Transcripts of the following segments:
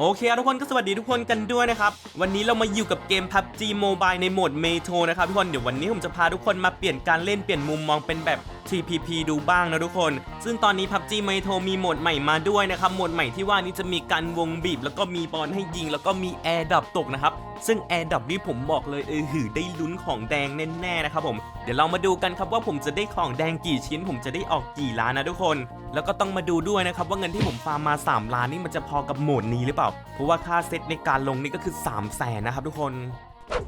โอเคทุกคนก็สวัสดีทุกคนกันด้วยนะครับ วันนี้เรามาอยู่กับเกม PUBG Mobile ในโหมด Metro นะครับทุกคนเดี๋ยววันนี้ผมจะพาทุกคนมาเปลี่ยนการเล่นเปลี่ยนมุมมองเป็นแบบ TPP ดูบ้างนะทุกคน ซึ่งตอนนี้ PUBG Metro มีโหมดใหม่มาด้วยนะครับ โหมดใหม่ที่ว่านี้จะมีการวงบีบ แล้วก็มีบอลให้ยิง แล้วก็มีแอร์ดับตกนะครับ ซึ่งแอร์ดับนี่ผมบอกเลยเออหือได้ลุ้นของแดงแน่ๆนะครับผม เดี๋ยวเรามาดูกันครับว่าผมจะได้ของแดงกี่ชิ้น ผมจะได้ออกกี่ล้านนะทุกคน แล้วก็ต้องมาดูด้วยนะครับว่าเงินที่ผมฟาร์มมา 3 ล้านนี่มันจะพอกับโหมดนี้หรือเปล่าเพราะว่าค่าเซตในการลงนี่ก็คือ 3 0 0แสนนะครับทุกคน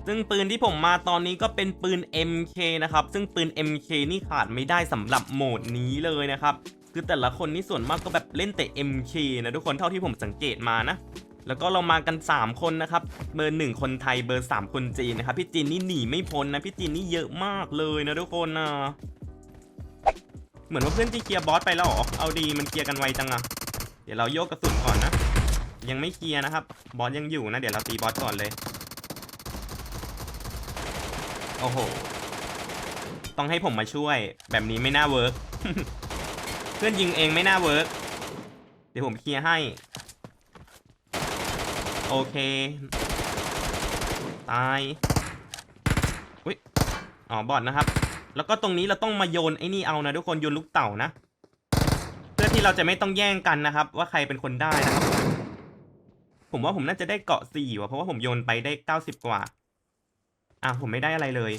ซึ่งปืนที่ผมมาตอนนี้ก็เป็นปืน MK นะครับ ซึ่งปืน MK นี่ขาดไม่ได้สำหรับโหมดนี้เลยนะครับ คือแต่ละคนนี่ส่วนมากก็แบบเล่นแต่ MK นะทุกคนเท่าที่ผมสังเกตมานะ แล้วก็เรามากัน 3 คนนะครับ เบอร์ 1 คนไทย เบอร์ 3 คนจีนนะครับ พี่จีนนี่หนีไม่พ้นนะ พี่จีนนี่เยอะมากเลยนะทุกคนนะเหมือนว่าเพื่อนจะเคลียร์บอสไปแล้วหรอ เอาดีมันเคลียร์กันไวจังอะเดี๋ยวเราโยกกระสุนก่อนนะ ยังไม่เคลียร์นะครับ บอสยังอยู่นะ เดี๋ยวเราตีบอสก่อนเลย โอ้โห ต้องให้ผมมาช่วย แบบนี้ไม่น่าเวิร์กเพื่อนยิงเองไม่น่าเวิร์กเดี๋ยวผมเคลียร์ให้ โอเค ตายอุ้ยอ๋อบอดนะครับ แล้วก็ตรงนี้เราต้องมาโยนไอ้นี่เอานะทุกคนโยนลูกเต่านะ เพื่อที่เราจะไม่ต้องแย่งกันนะครับ ว่าใครเป็นคนได้นะครับ ผมว่าผมน่าจะได้เกาะสี่ว่ะเพราะว่าผมโยนไปได้เก้าสิบกว่า อะผมไม่ได้อะไรเลย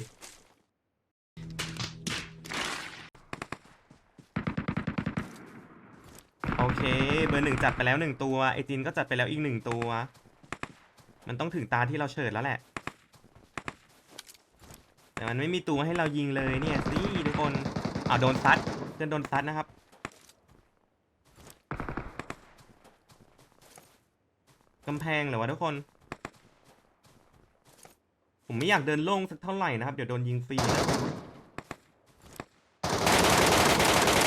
โอเค เบอร์หนึ่งจัดไปแล้วหนึ่งตัวไอจินก็จัดไปแล้วอีกหนึ่งตัว มันต้องถึงตาที่เราเฉิดแล้วแหละ แต่มันไม่มีตัวให้เรายิงเลยเนี่ยสิทุกคนอ่าโดนซัดเพื่อนโดนซัดนะครับ กำแพงเหรอวะทุกคน ผมไม่อยากเดินโล่งสักเท่าไหร่นะครับ เดี๋ยวโดนยิงฟรีนะ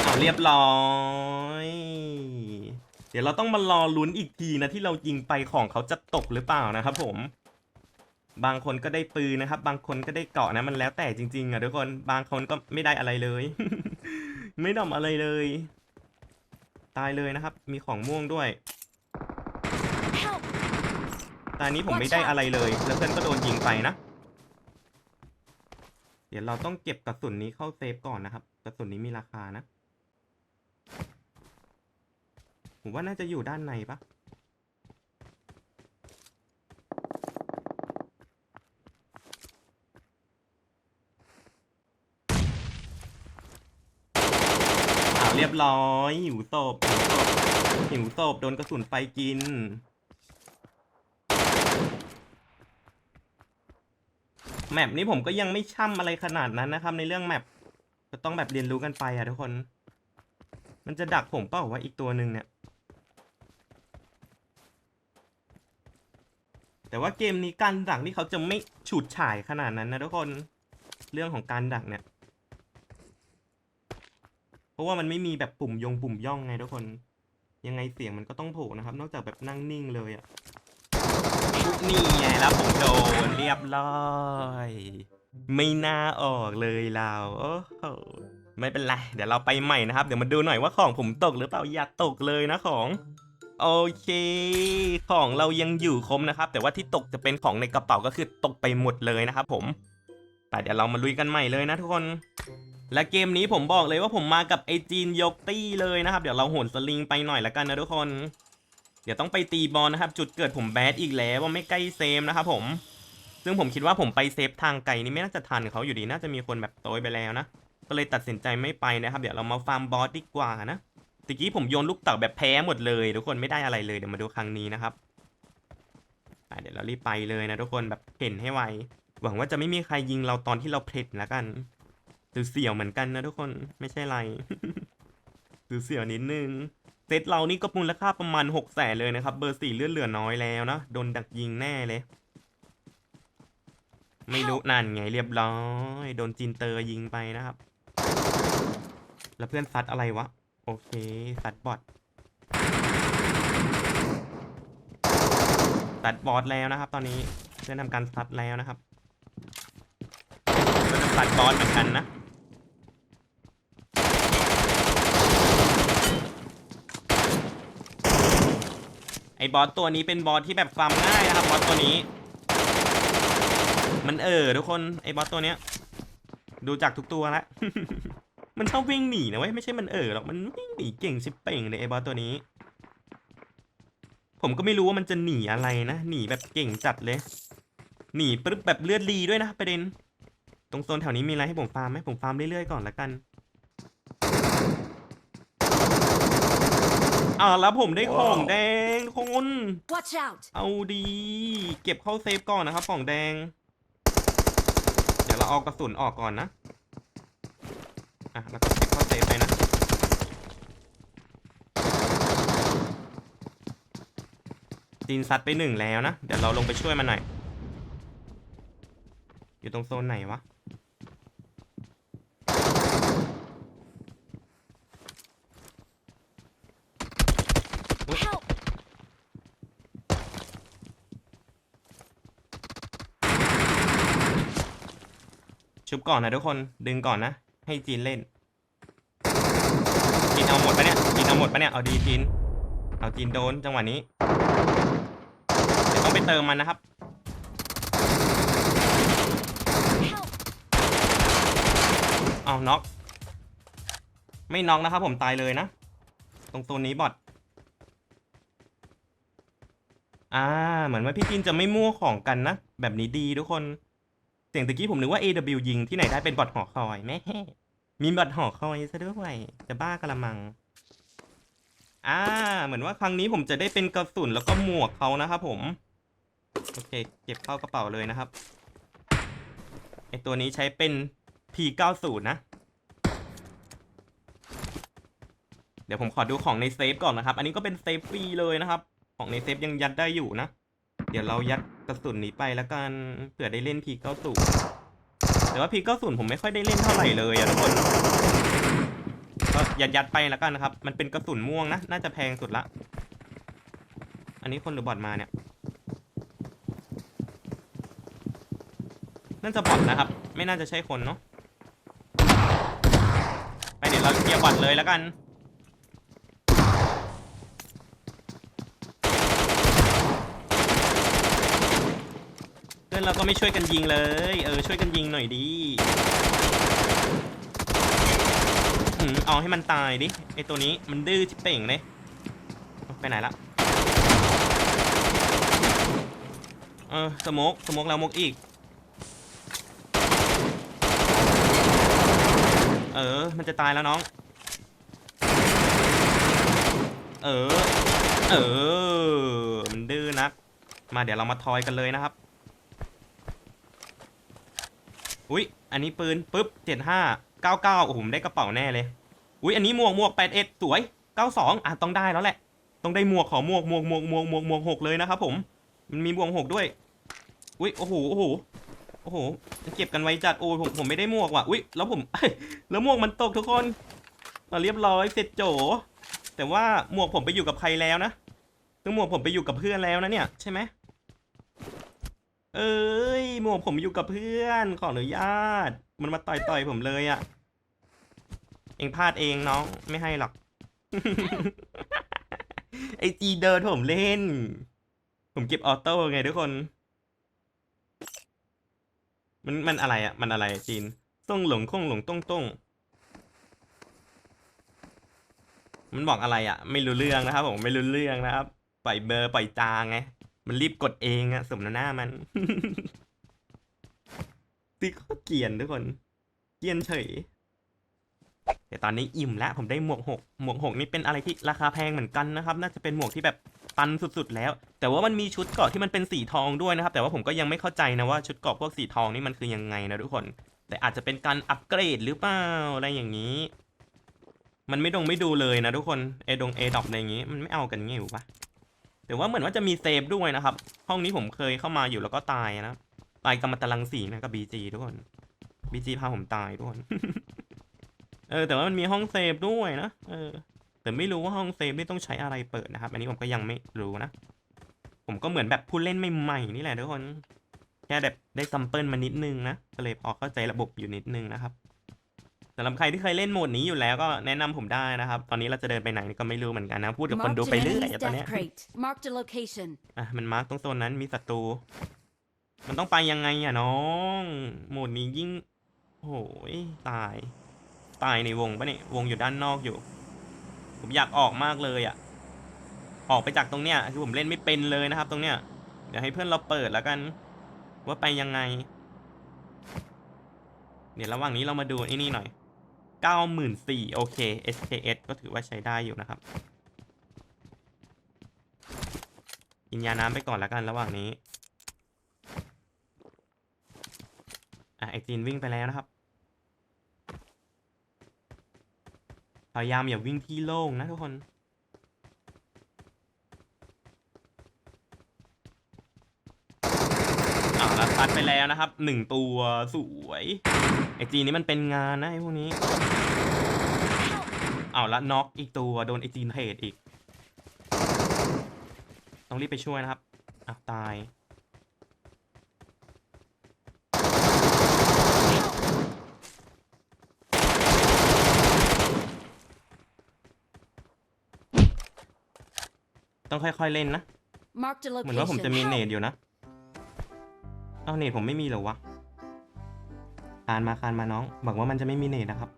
เอาเรียบร้อย เดี๋ยวเราต้องมารอลุ้นอีกทีนะที่เรายิงไปของเขาจะตกหรือเปล่านะครับผม บางคนก็ได้ปืนนะครับ บางคนก็ได้เกาะนะมันแล้วแต่จริง ๆอะทุกคน บางคนก็ไม่ได้อะไรเลย ไม่ดำอะไรเลย ตายเลยนะครับ มีของม่วงด้วย ตอนนี้ผมไม่ได้อะไรเลย แล้วเพื่อนก็โดนยิงไปนะ เดี๋ยวเราต้องเก็บกระสุนนี้เข้าเซฟก่อนนะครับ กระสุนนี้มีราคานะ ผมว่าน่าจะอยู่ด้านในปะอ้าวเรียบร้อยหิวศพหิวศพหิวศพโดนกระสุนไฟกิน แมปนี้ผมก็ยังไม่ช่ำอะไรขนาดนั้นนะครับ ในเรื่องแมปก็ต้องแบบเรียนรู้กันไปอะทุกคน มันจะดักผมเปล่าว่าอีกตัวหนึ่งเนี่ย แต่ว่าเกมนี้การดักนี่เขาจะไม่ฉูดฉายขนาดนั้นนะทุกคน เรื่องของการดักเนี่ย เพราะว่ามันไม่มีแบบปุ่มยงปุ่มย่องไงทุกคน ยังไงเสียงมันก็ต้องโผล่นะครับ นอกจากแบบนั่งนิ่งเลยอะ นี่ไงแล้วผมโดนเรียบร้อย ไม่น่าออกเลยเราโอ้โหไม่เป็นไร เดี๋ยวเราไปใหม่นะครับ เดี๋ยวมาดูหน่อยว่าของผมตกหรือเปล่าอย่าตกเลยนะของโอเค ของเรายังอยู่ครบนะครับ แต่ว่าที่ตกจะเป็นของในกระเป๋าก็คือตกไปหมดเลยนะครับผมแต่เดี๋ยวเรามาลุยกันใหม่เลยนะทุกคน และเกมนี้ผมบอกเลยว่าผมมากับไอจีนยกตี้เลยนะครับ เดี๋ยวเราโหนสลิงไปหน่อยละกันนะทุกคน เดี๋ยวต้องไปตีบอลนะครับ จุดเกิดผมแบดอีกแล้วว่าไม่ใกล้เซฟนะครับผมซึ่งผมคิดว่าผมไปเซฟทางไกลนี่ไม่น่าจะทันเขาอยู่ดีน่าจะมีคนแบบโตยไปแล้วนะก็เลยตัดสินใจไม่ไปนะครับ เดี๋ยวเรามาฟาร์มบอสดีกว่านะตะกี้ผมโยนลูกเต่าแบบแพ้หมดเลยทุกคนไม่ได้อะไรเลยเดี๋ยวมาดูครั้งนี้นะครับเดี๋ยวเรารีบไปเลยนะทุกคนแบบเห็นให้ไวหวังว่าจะไม่มีใครยิงเราตอนที่เราเพลดแล้วกันเสียวเหมือนกันนะทุกคนไม่ใช่ไรเสียวนิดนึง เซตเรานี่ก็มูลค่าประมาณหกแสนเลยนะครับ เบอร์สี่เลือดเหลือน้อยแล้วนะ โดนดักยิงแน่เลย ไม่รู้นั่นไงเรียบร้อย โดนจินเตอร์ยิงไปนะครับ แล้วเพื่อนซัดอะไรวะ โอเคซัดบอทซัดบอสแล้วนะครับ ตอนนี้เพื่อนทำการซัดแล้วนะครับก็จะซัดบอสเหมือนกันนะ ไอ อ้ บอสตัวนี้เป็นบอสที่แบบฟาร์มง่ายนะครับบอสตัวนี้ มันเออทุกคนไอ้บอสตัวเนี้ย ดูจากทุกตัวละมันชอบวิ่งหนีนะเว้ยไม่ใช่มันเออหรอกมันวิ่งหนีเก่งชิบเป่งเลยไอ้บอสตัวนี้ ผมก็ไม่รู้ว่ามันจะหนีอะไรนะหนีแบบเก่งจัดเลย หนีปึ๊บแบบเลือดรีด้วยนะประเด็น ตรงโซนแถวนี้มีอะไรให้ผมฟาร์มไหมผมฟาร์มเรื่อยๆก่อนละกัน อ่าแล้วผมได้ของแดงทุกคน Watch out! เอาดี เก็บเข้าเซฟก่อนนะครับของแดง เดี๋ยวเราเอากระสุนออกก่อนนะ อะแล้วก็เก็บเข้าเซฟไปนะ จีนซัดไปหนึ่งแล้วนะ เดี๋ยวเราลงไปช่วยมันหน่อย อยู่ตรงโซนไหนวะ ชุบก่อนนะทุกคนดึงก่อนนะ ให้จีนเล่น จีนเอาหมดปะเนี่ยจีนเอาหมดปะเนี่ยเอาดีจีนเอาจีนโดนจังหวะนี้เดี๋ยวต้องไปเติมมันนะครับเอาน็อกไม่น็อกนะครับผมตายเลยนะ ตรงโซนนี้บอทอ่าเหมือนว่าพี่จินจะไม่มั่วของกันนะ แบบนี้ดีทุกคน สียงตะกี้ผมนึกว่า AW ยิงที่ไหนได้เป็นบอทหอคอยแม่มีบอทหอคอยซะด้วยจะบ้ากระมัง อ่า เหมือนว่าครั้งนี้ผมจะได้เป็นกระสุนแล้วก็หมวกเขานะครับผม โอเค เก็บเข้ากระเป๋าเลยนะครับไอตัวนี้ใช้เป็น P90 นะ เดี๋ยวผมขอดูของในเซฟก่อนนะครับ อันนี้ก็เป็นเซฟฟรีเลยนะครับ ของในเซฟยังยัดได้อยู่นะ ดี๋ยวเรายัดกระสุนนี้ไปแล้วกันเผื่อได้เล่น P90 แต่ว่า P90 ผมไม่ค่อยได้เล่นเท่าไหร่เลยอะทุกคนก็ยัดยัดๆไปแล้วกันนะครับ มันเป็นกระสุนม่วงนะ น่าจะแพงสุดละ อันนี้คนหรือบอทมาเนี่ยน่าจะบอทนะครับ ไม่น่าจะใช่คนเนาะไปเดี๋ยวเราเคลียร์บอทเลยแล้วกัน พื่อนเราก็ไม่ช่วยกันยิงเลย เออช่วยกันยิงหน่อยดีหืมเอาให้มันตายดิไอตัวนี้มันดื้อชิบเป่งเลยไปไหนละเออสโมกสโมกแล้วมกอีก เออ มันจะตายแล้วน้อง เออ เออ มันดื้อนัก มาเดี๋ยวเรามาทอยกันเลยนะครับ อุ้ยอันนี้ปืนปุ๊บเจ็ดห้าเก้าเก้าโอ้โหได้กระเป๋าแน่เลย อุ้ยอันนี้หมวกหมวกแปดเอ็ดสวยเก้าสองอะต้องได้แล้วแหละ ต้องได้หมวกขอหมวกหมวกหมวกหมวกหมวกหมวกหกเลยนะครับผม มันมีหมวกหกด้วย อุ้ยโอ้โหโอ้โหโอ้โหเก็บกันไว้จัดโอ้ผมผมไม่ได้หมวกว่ะอุ้ยแล้วผมแล้วหมวกมันตกทุกคนเราเรียบร้อยเสร็จโจ แต่ว่าหมวกผมไปอยู่กับใครแล้วนะซึ่งหมวกผมไปอยู่กับเพื่อนแล้วนะเนี่ยใช่ไหม เอ้ยหมวกผมอยู่กับเพื่อนขออนุญาต มันมาต่อยต่อยผมเลยอะ่ะ เองพลาดเองน้องไม่ให้หรอก ไอจีเดินผมเล่น ผมเก็บออโต้ไงทุกคน มันมันอะไรอะ่ะ มันอะไรจีนต้องหลงคงหลงต้งต้งมันบอกอะไรอะ่ะ ไม่รู้เรื่องนะครับผมไม่รู้เรื่องนะครับ ปล่อยเบอร์ปล่อยจางไง มันรีบกดเองอะสมน้ำหน้ามันตีโคตรเกียนทุกคน เกียนเฉย แต่ตอนนี้อิ่มแล้วผมได้หมวกหกหมวกหกนี่เป็นอะไรที่ราคาแพงเหมือนกันนะครับ น่าจะเป็นหมวกที่แบบปันสุดๆแล้ว แต่ว่ามันมีชุดเกราะที่มันเป็นสีทองด้วยนะครับ แต่ว่าผมก็ยังไม่เข้าใจนะว่าชุดเกราะพวกสีทองนี่มันคือยังไงนะทุกคน แต่อาจจะเป็นการอัปเกรดหรือเปล่าอะไรอย่างนี้ มันไม่ดงไม่ดูเลยนะทุกคนเอดงเอดอปอะไรอย่างนี้ มันไม่เอากันไงอยู่ปะ แต่ว่าเหมือนว่าจะมีเซฟด้วยนะครับ ห้องนี้ผมเคยเข้ามาอยู่แล้วก็ตายนะตายกรรมตรังสีนะกับบีจีทุกคนบีจีพาผมตายทุกคนเออ แต่ว่ามันมีห้องเซฟด้วยนะเออ แต่ไม่รู้ว่าห้องเซฟนี่ต้องใช้อะไรเปิดนะครับ อันนี้ผมก็ยังไม่รู้นะผมก็เหมือนแบบผู้เล่นใหม่ๆนี่แหละทุกคนแค่แบบได้ซัมเปิลมานิดนึงนะก็เลยพอเข้าใจระบบอยู่นิดนึงนะครับ สำหรับใครที่เคยเล่นโหมดนี้อยู่แล้วก็แนะนำผมได้นะครับ ตอนนี้เราจะเดินไปไหนก็ไม่รู้เหมือนกันนะ พูดกับคน Marked ดู an ไปเรื่อย enemy's อะตอนเนี้ย death crate. Marked a location. อะมันมาร์กตรงโซนนั้นมีศัตรู มันต้องไปยังไงอะน้อง โหมดนี้ยิ่งโอ้ยตาย ตายในวงปะเนี่ยวงอยู่ด้านนอกอยู่ ผมอยากออกมากเลยอะ ออกไปจากตรงเนี้ยคือผมเล่นไม่เป็นเลยนะครับ ตรงเนี้ย เดี๋ยวให้เพื่อนเราเปิดแล้วกัน ว่าไปยังไง เดี๋ยวระหว่างนี้เรามาดูไอ้นี่หน่อย เก้าหมื่นสี่โอเค SKS ก็ถือว่าใช้ได้อยู่นะครับ กินยาน้ำไปก่อนแล้วกันระหว่างนี้ อะไอจีนวิ่งไปแล้วนะครับ พยายามอย่าวิ่งที่โล่งนะทุกคนอ่าแล้วซัดไปแล้วนะครับหนึ่งตัวสวย ไอจีนนี้มันเป็นงานนะไอพวกนี้เอาละน็อกอีกตัวโดนไอจีนเทรดอีก ต้องรีบไปช่วยนะครับอ้าวตาย ต้องค่อยๆเล่นนะ Marked a เหมือนว่าผมจะมี location. เน Help. ตอยู่นะ เอาเนตผมไม่มีเหรอวะ คานมาคานมาน้อง บอกว่ามันจะไม่มีเนตนะครับ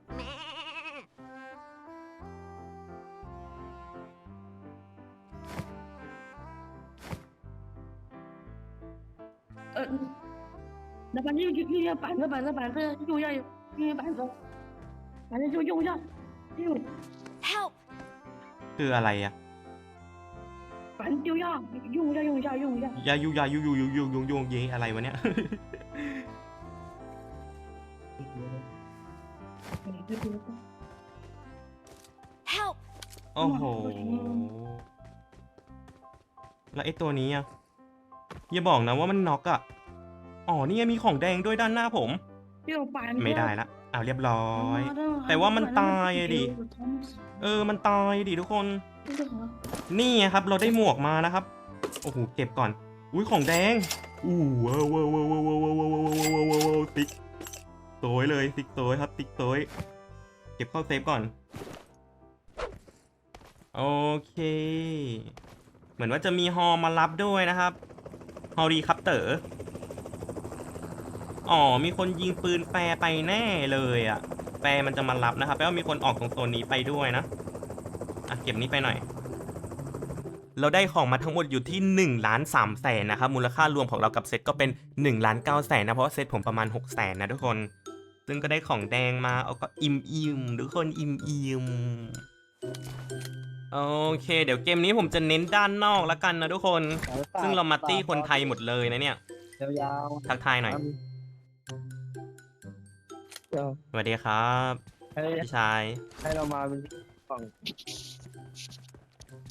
呃，那反正就就要板子板子板子用要用板子，反正就用上，用 Help. คืออะไรอะ 反正丢下用一下用一下用一下。 ยายุยายุยุยุยุยุยุเยอะไรวะเนี่ย โอ้โห แล้วไอ้ตัวนี้อะอย่าบอกนะว่ามันน็อกอะอ๋อ นี่มีของแดงด้วยด้านหน้าผมไม่ได้ละเอาเรียบร้อย แต่ว่ามันตายอะดิ เออ มันตายดิทุกคน นี่ครับ เราได้หมวกมานะครับ โอ้โห เก็บก่อน อุ้ยของแดงอู้ว้าวว้าวว้าวว้าวว้าวว้าวติ๊ก โตยเลยติ๊กโตยครับติ๊กโตยเก็บเข้าเซฟก่อน โอเค เหมือนว่าจะมีฮอมารับด้วยนะครับฮอรีคัปเตอร์อ๋อ มีคนยิงปืนแฟร์ไปแน่เลยอะแฟร์มันจะมารับนะครับแปลว่ามีคนออกตรงโซนนี้ไปด้วยนะ อะ เก็บนี้ไปหน่อย เราได้ของมาทั้งหมดอยู่ที่1ล้าน3แสนนะครับมูลค่ารวมของเรากับเซตก็เป็น1ล้าน9แสนนะเพราะว่าเซตผมประมาณ6แสนนะทุกคน ซึ่งก็ได้ของแดงมาเอาก็อิ่มอิ่มๆทุกคนอิ่มอิ่มๆโอเค เดี๋ยวเกมนี้ผมจะเน้นด้านนอกแล้วกันนะทุกคน ซึ่งเรามาตี้คนไทยหมดเลยนะเนี่ยยาวทักทายหน่อยเดี๋ยวสวัสดีครับให้พี่ชายให้เรามาเป็นฝั่ง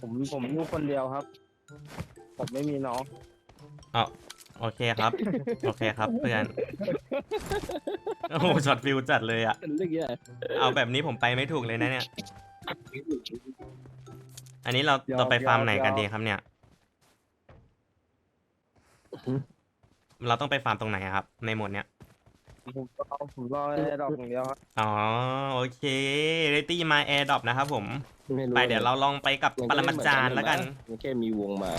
ผมผมอยู่คนเดียวครับ ผมไม่มีน้องอ๋อโอเคครับ โอเคครับเพื่อนโอ้โหช็อตฟิลจัดเลยอะเป็นเรื่องใหญ่เอาแบบนี้ผมไปไม่ถูกเลยนะเนี่ย อันนี้เราเราไปฟาร์มไหนกันดีครับเนี่ย เราต้องไปฟาร์มตรงไหนอะครับ ในโหมดเนี้ย ผมรอผมรอแอร์ดรอปอย่างเดียวครับอ๋อโอเคเรตี้มาแอร์ดรอปนะครับผม ไม่รู้ไปเดี๋ยวเราลองไปกับปรมาจารย์แล้วกัน มันแค่มีวงมา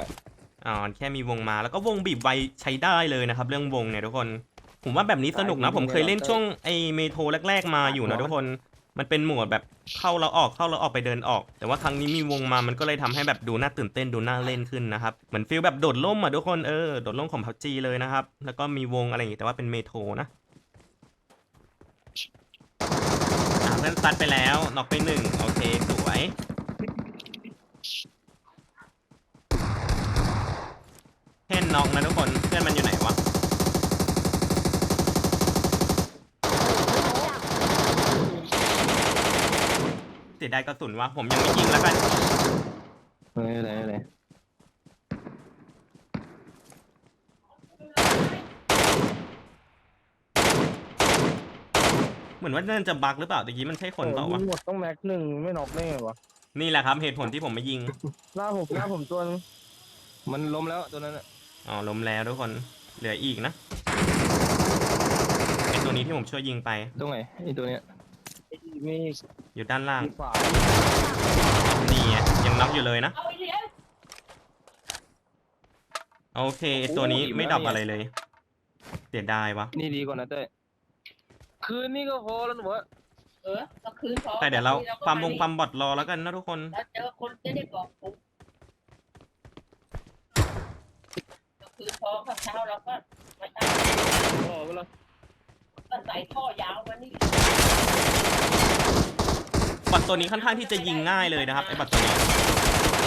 อ๋อแค่มีวงมาแล้วก็วงบีบไวใช้ได้เลยนะครับ เรื่องวงเนี่ยทุกคน ผมว่าแบบนี้สนุกนะ ผมเคยเล่นช่วงไอเมโทรแรก ๆ มาอยู่นะทุกคนมันเป็นโหมดแบบเข้าแล้วออกเข้าแล้วออกไปเดินออก แต่ว่าครั้งนี้มีวงมามันก็เลยทำให้แบบดูน่าตื่นเต้นดูน่าเล่นขึ้นนะครับเหมือนฟิลแบบโดดร่มอะทุกคนเออโดดร่มของพับจีเลยนะครับแล้วก็มีวงอะไรอย่างงี้แต่ว่าเป็นเมโทรนะ อะเพื่อนซัดไปแล้วน็อกไปหนึ่งโอเคสวยเพ่นน็อกนะทุกคนเพื่อนมันอยู่ไหนวะเสียดายกระสุนวะผมยังไม่ยิงแล้วกันเฮ้ยอะไรอะไร เห มือนว่านั่นจะบั๊กหรือเปล่าตะกี้มันใช่คนเปล่าวะโอ้ยิงหมดต้องแม็กหนึ่งไม่น็อกได้ไงวะนี่แหละครับเหตุผลที่ผมไม่ยิง หน้าผมหน้าผมตัวนึงมันล้มแล้วตัวนั้นอะอ๋อล้มแล้วทุกคน เหลืออีกนะไอตัวนี้ที่ผมช่วยยิงไป ตรงไหนไอตัวเนี้ยมีอยู่ด้านล่าง มีขวานี่ไงยังน็อกอยู่เลยนะ โอเคตัวนี้ไม่ดรอปอะไรเลย เสียดายวะนี่ดีกว่านะเต้ย คืนนี้ก็พอแล้วหนูว่าเออก็คืนพอแต่เดี๋ยวเราก็ความวงดิความบอดรอแล้วกันนะทุกคน แล้วเจอคนจะได้บอกผมก็คืนพอข้าวเช้าเราก็ไม่ตั้งพอแล้วก็ใส่ท่อยาวมานี่บอทตัวนี้ค่อนข้างที่จะยิงง่ายเลยนะครับไอ้บอทตัวนี้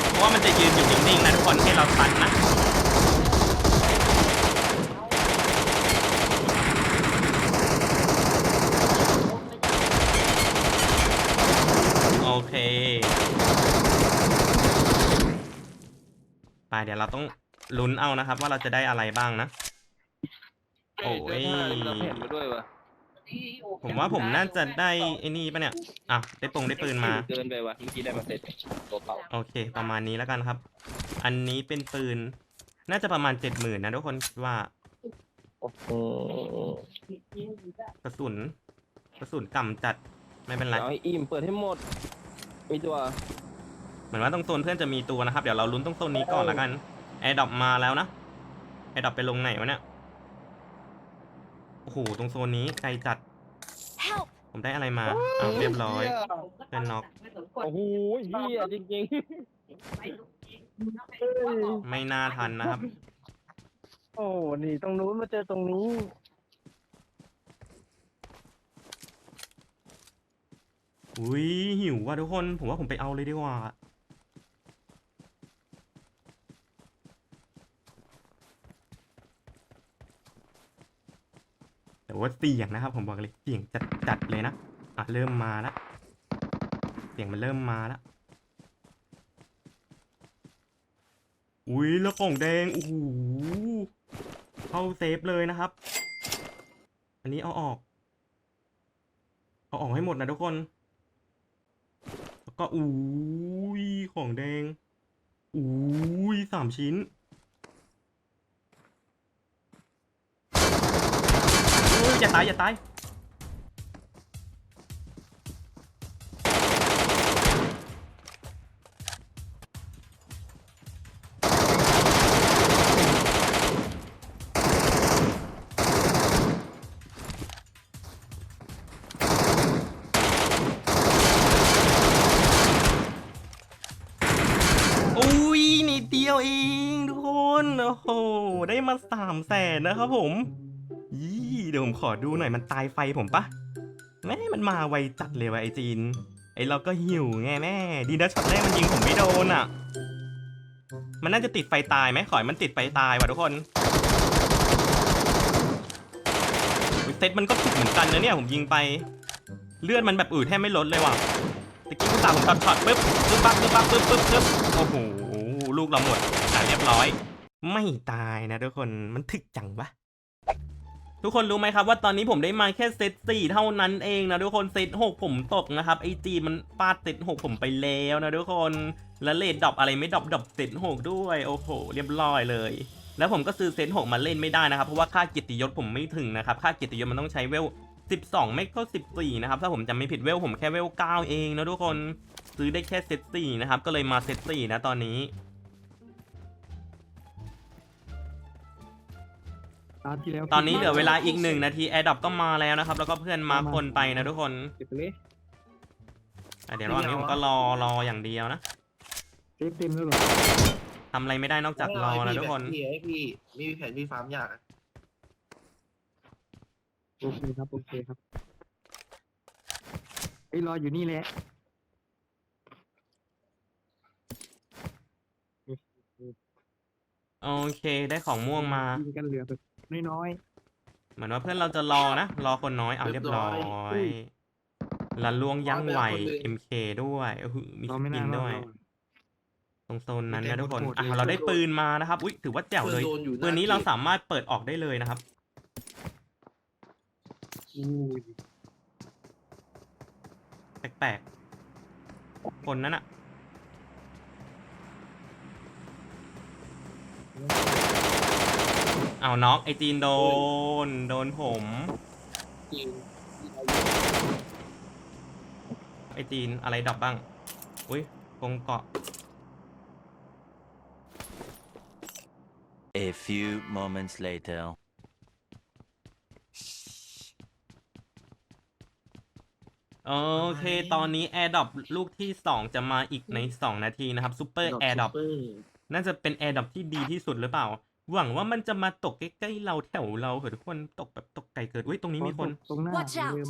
เพราะว่ามันจะยืนอยู่นิ่งๆนะทุกคนให้เราตันนะ โอเค ไปเดี๋ยวเราต้องลุ้นเอานะครับ ว่าเราจะได้อะไรบ้างนะ โอ้ยเจอผ้าเป็นกระแผ่นมาด้วยวะผมว่าผมน่าจะได้ไอ้นี่ปะเนี่ยอะได้ปงได้ปืนมาเกินไปวะเมื่อกี้ได้มาเสร็จตัวเปล่าโอเค ประมาณนี้แล้วกันครับ อันนี้เป็นปืน น่าจะประมาณเจ็ดหมื่นนะทุกคนคิดว่าโอ้โหกระสุน กระสุนกำจัดไม่เป็นไรเอาให้อิ่มเปิดให้หมดมีตัว เหมือนว่าตรงโซนเพื่อนจะมีตัวนะครับ เดี๋ยวเราลุ้นตรงโซนนี้ก่อนละกันแอร์ดรอปมาแล้วนะแอร์ดรอปไปลงไหนวะเนี่ยโอ้โหตรงโซนนี้ไกลจัด Help! ผมได้อะไรมาอ้าวเรียบร้อยเพื่อนน็อกโอ้โหเฮียจริงไม่น่าทันนะครับ โอ้หนี่ตรงนู้นมาเจอตรงนี้อุ้ยหิวว่ะทุกคน ผมว่าผมไปเอาเลยดีกว่า ว่าเสียงนะครับ ผมบอกเลยเสียงจัดจัดเลยนะอะเริ่มมาล้วเสียงมันเริ่มมาล้วอุ้ยแล้วกล่องแดงโอ้โหเข้าเซฟเลยนะครับ อันนี้เอาออก เอาออกให้หมดนะทุกคน แล้วก็อุ้ยของแดงอุ้ยสามชิ้น อย่าตายอย่าตายอุ้ยนิดเดียวเองทุกคน โอ้โห ได้มาสามแสนนะครับผม เดี๋ยวผมขอดูหน่อยมันตายไฟผมปะแม่มันมาไวจัดเลยวะไอจีน ไอเราก็หิวไงแม่ ดีนะช็อตแรกมันยิงผมไม่โดนอะ มันน่าจะติดไฟตายไหมขอให้มันติดไฟตายว่ะทุกคนเซตมันก็ถูกเหมือนกันนะเนี่ยผมยิงไป เลือดมันแบบอืดแทบไม่ลดเลยว่ะตะกี้ผู้สาผมช็อตช็อตปึ๊บปึ๊บปั๊บปึ๊บปั๊บปึ๊บปึ๊บปึ๊บโอ้โหลูกเราหมดอะเรียบร้อย ไม่ตายนะทุกคนมันถึกจังวะ ทุกคนรู้ไหมครับว่าตอนนี้ผมได้มาแค่เซตสี่เท่านั้นเองนะทุกคนเซตหกผมตกนะครับไอจีมันฟาดเซตหกผมไปแล้วนะทุกคนแล้วเลดดรอปอะไรไม่ดรอปดรอปเซตหกด้วยโอ้โหเรียบร้อยเลย แล้วผมก็ซื้อเซตหกมาเล่นไม่ได้นะครับ เพราะว่าค่าเกียรติยศผมไม่ถึงนะครับค่าเกียรติยศมันต้องใช้เวล12ไม่ก็14 นะครับ ถ้าผมจำไม่ผิดเวลผมแค่เวล9เองนะทุกคน ซื้อได้แค่เซต4นะครับ ก็เลยมาเซต4นะตอนนี้ ตามที่แล้วตอนนี้เหลือเวลาอีกหนึ่งนาทีแอร์ดับก็มาแล้วนะครับ แล้วก็เพื่อนมาคนไปนะทุกคนเก็บไปเลยอะเดี๋ยวระหว่างนี้ผมก็รอรออย่างเดียวนะเซฟเต็มแล้วเหรอทำอะไรไม่ได้นอกจากรอนะทุกคนพี่ให้พี่ไม่มีแผนพี่ฟาร์มยากอะโอเคครับโอเคครับไอ้ยรออยู่นี่แหละโอเคได้ของม่วงมายิงกันเหลือแบบ น้อย เหมือนว่าเพื่อนเราจะรอนะ รอคนน้อยเอาเรียบร้อยละลวงยั้งไหว MK ด้วยโอ้โหมีๆสรอไม่กินานนรอด้วยรอตรงโซนนั้นนะทุกคนโหดๆอะเลยเราได้ปืนมานะครับ อุ้ยถือว่าแจ๋วเลยโดนอยู่หปืนนี้เราที่สามารถเปิดออกได้เลยนะครับ อู้ยแปลกๆคนนั้นอะ เอาน็อกไอจีนโดน โดนผมจริงอ้จีนอะไรดรอปบ้าง อุ้ยกงเกาะ A few moments later. โอเค ตอนนี้ Air d r o p ลูกที่ 2 จะมาอีกใน 2 นาทีนะครับซูเปอร์ Air d r o p น่าจะเป็น Air d r o p ที่ดีที่สุดหรือเปล่า หวังว่ามันจะมาตกใกล้ๆเราแถวเราเถอะทุกคนตกแบบตกไกลเกินอุ้ยตรงนี้มีคน ตรงหน้า Watch อย่า out ลืม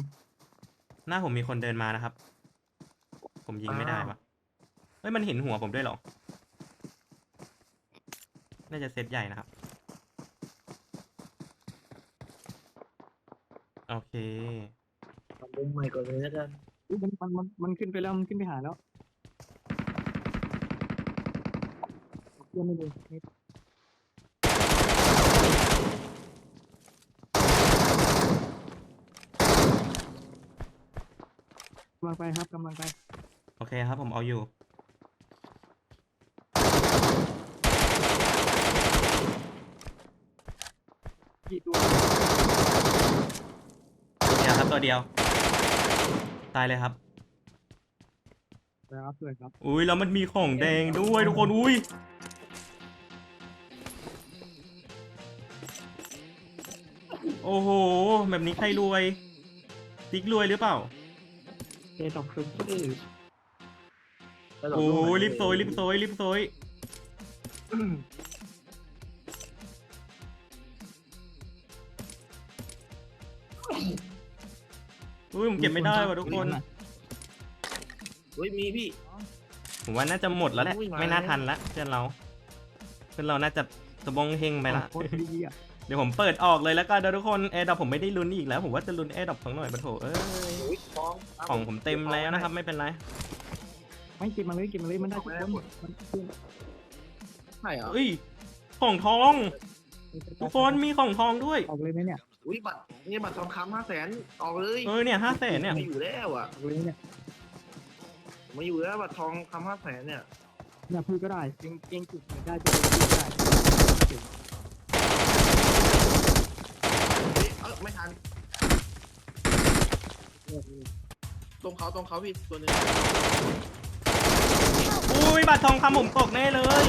หน้าผมมีคนเดินมานะครับ ผมยิงไม่ได้ปะเฮ้ยมันเห็นหัวผมด้วยเหรอ น่าจะเซตใหญ่นะครับ โอเค ทำมุมใหม่ก่อนเลยแล้วกันอุ๊ยมันมันมันมันขึ้นไปแล้วมันขึ้นไปหาแล้วเพื่อนไม่ดูนี่ กำลังไปครับกำลังไปโอเคครับผมเอาอยู่ กี่ตัวตัวเดียวครับตัวเดียว ตายเลยครับ นะครับเลยครับอุ้ยแล้วมันมีของแดงด้วยทุกคนอุ้ยโอ้โหแบบนี้ใครรวยติ๊กรวยหรือเปล่าเจตอกซุปเปอร์โอ้ยรีบโซยรีบโซยรีบโซยอุ้ยผมเก็บไม่ได้ว่ะทุกคน เฮ้ยมีพี่ ผมว่าน่าจะหมดแล้วแหละอุ้ยมาไม่น่าทันละเพื่อนเรา เพื่อนเราน่าจะสะบงเฮงไปละโคตรดีอะเดี๋ยวผมเปิดออกเลยแล้วกันเดี๋ยวทุกคนแอร์ดรอปผมไม่ได้ลุ้นอีกแล้ว ผมว่าจะลุ้นแอร์ดรอปของหน่อยปะโถเอ้ย อุ้ยทองของผมเต็มแล้วนะครับ ไม่เป็นไรไม่เก็บมาเลยเก็บมาเลยมันได้ทุกคนมันขึ้นใช่เหรอเอ้ยของทอง ทุกคนมีของทองด้วย ออกเลยไหมเนี่ยอุ้ยบัตรนี่บัตรทองคำห้าแสนออกเลยเออเนี่ยห้าแสนเนี่ยไม่อยู่แล้วอะออกเลยเนี่ยไม่อยู่แล้วบัตรทองคำห้าแสนเนี่ยเนี่ยพูดก็ได้เก่งเก่งจุดไม่ได้จะพูดได้เฮ้ยเออไม่ทัน ตรงเขาตรงเขาพี่ตัวหนึงอุ้ยบัตรทองคำผมตกแน่เลย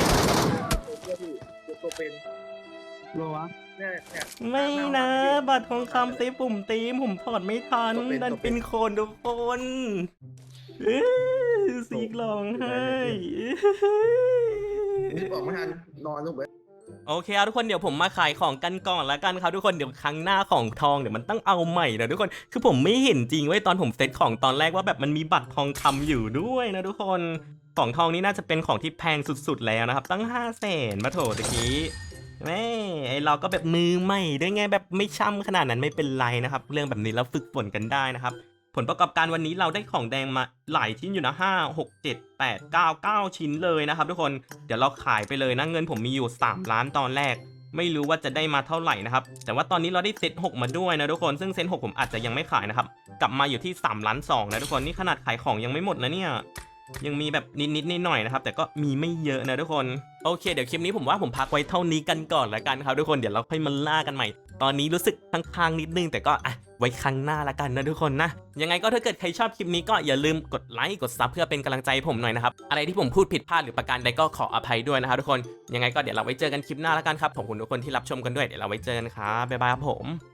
ตัวพี่ตัวเป็นโลวะ เนี่ยเนี่ยไม่นะ บัตรทองคำซีปุ่มตีมผมถอดไม่ทันตกเป็นดันตกเป็เป็นนคนทุกคนเอ้ยสีกร้องไห้นึกออกไม่ทันนอนลงไป โอเคครับทุกคนเดี๋ยวผมมาขายของกันก่อนละกันครับทุกคนเดี๋ยวครั้งหน้าของทองเดี๋ยวมันต้องเอาใหม่นะทุกคนคือผมไม่เห็นจริงเว้ยตอนผมเซตของตอนแรกว่าแบบมันมีบัตรทองคำอยู่ด้วยนะทุกคนของทองนี้น่าจะเป็นของที่แพงสุดๆแล้วนะครับ ตั้ง5 0 0แสนมาโถตะกี้แม่ไอเราก็แบบมือใหม่ด้วยไงแบบไม่ช่ำขนาดนั้นไม่เป็นไรนะครับ เรื่องแบบนี้เราฝึกฝนกันได้นะครับ ผลประกอบการวันนี้เราได้ของแดงมาหลายชิ้นอยู่นะ 5 6 7 8 9 9 ชิ้นเลยนะครับทุกคนเดี๋ยวเราขายไปเลยนะเงินผมมีอยู่ 3 ล้านตอนแรก ไม่รู้ว่าจะได้มาเท่าไหร่นะครับ แต่ว่าตอนนี้เราได้เซต6มาด้วยนะทุกคนซึ่งเซต6ผมอาจจะยังไม่ขายนะครับ กลับมาอยู่ที่3ล้าน2นะทุกคนนี่ขนาดขายของยังไม่หมดนะเนี่ยยังมีแบบนิดๆหน่อยๆนะครับ แต่ก็มีไม่เยอะนะทุกคนโอเค เดี๋ยวคลิปนี้ผมว่าผมพักไว้เท่านี้กันก่อนละกันครับทุกคนเดี๋ยวเราค่อยมาล่ากันใหม่ ตอนนี้รู้สึกค้างๆนิดนึงแต่ก็อะ ไว้ครั้งหน้าละกันนะทุกคนนะ ยังไงก็ถ้าเกิดใครชอบคลิปนี้ก็อย่าลืมกดไลค์กดซับเพื่อเป็นกำลังใจผมหน่อยนะครับ อะไรที่ผมพูดผิดพลาดหรือประการใดก็ขออภัยด้วยนะครับทุกคนยังไงก็เดี๋ยวเราไว้เจอกันคลิปหน้าละกันครับขอบคุณทุกคนที่รับชมกันด้วยเดี๋ยวเราไว้เจอกันครับบ๊ายบายครับผม